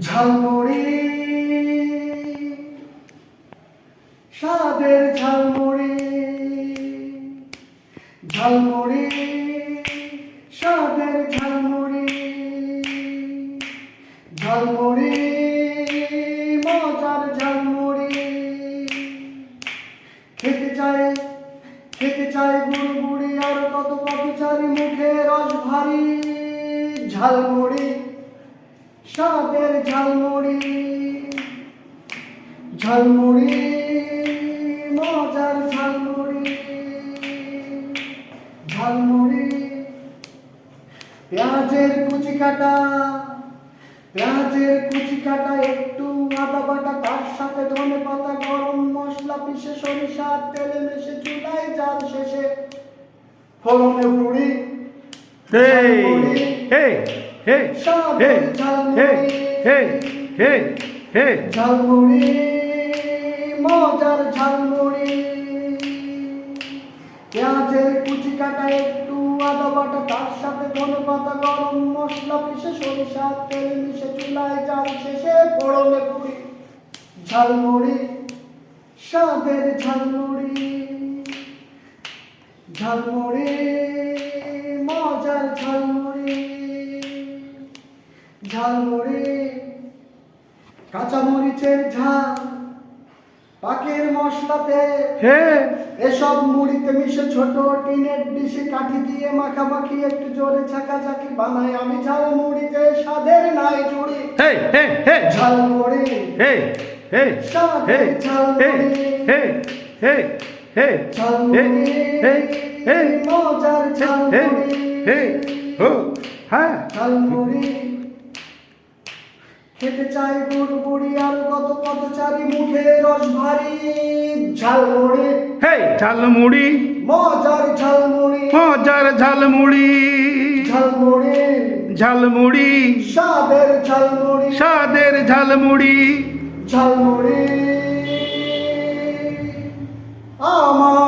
ঝালমুড়ি স্বাদের ঝালমুড়ি ঝালমুড়ি স্বাদের ঝালমুড়ি ঝালমুড়ি মজার ঝাল মুখে রস ভারী। ঝালমুড়ি, স্বাদের ঝালমুড়ি। ঝালমুড়ি, মজার ঝালমুড়ি। ঝালমুড়ি, পেঁয়াজের কুচি কাটা। পেঁয়াজের কুচি কাটা, একটু আদা বাটা, তার সাথে ধনে পাতা, গরম মশলা। পিষে সরিষা তেলে মেশে চুলায় জাল শেষে ফলনে পুরি. ঝালমুড়ি মজার ঝালমুড়ি পেঁয়াজের কুচি কাটা একটু আদা বাটা তার সাথে ধনে পাতা গরম মশলা পিষে সরিষা তেল মিশে চুলায় জাল শেষে পড়লে পুরি ঝালমুড়ি স্বাদের ঝালমুড়ি ঝালমুড়ি মজার ঝালমুড়ি ঝালমুড়ি কাঁচামরিচের ঝাল পাকের মশলাতে এসব মুড়িতে মিশে ছোট টিনের ডিশে কাঠি দিয়ে মাখামাখি একটু জোরে ঝাঁকাঝাঁকি বানাই আমি ঝাল মুড়িতে স্বাদের নাই জুড়ি। ঝাল মুড়ি hey, hey, hey, ঝাল hey, মুড়ি hey, hey, মজার oh, ha, ঝাল মুড়ি খেতে চাই বুড়ো বুড়ি আর কত কত চারি মুখে রস ভারী ঝাল মুড়ি hey, ঝালমুড়ি মজার ঝাল মুড়ি মজার ঝালমুড়ি ঝাল মুড়ি ঝালমুড়ি স্বাদের ঝালমুড়ি স্বাদের ঝালমুড়ি ঝলমরে আমার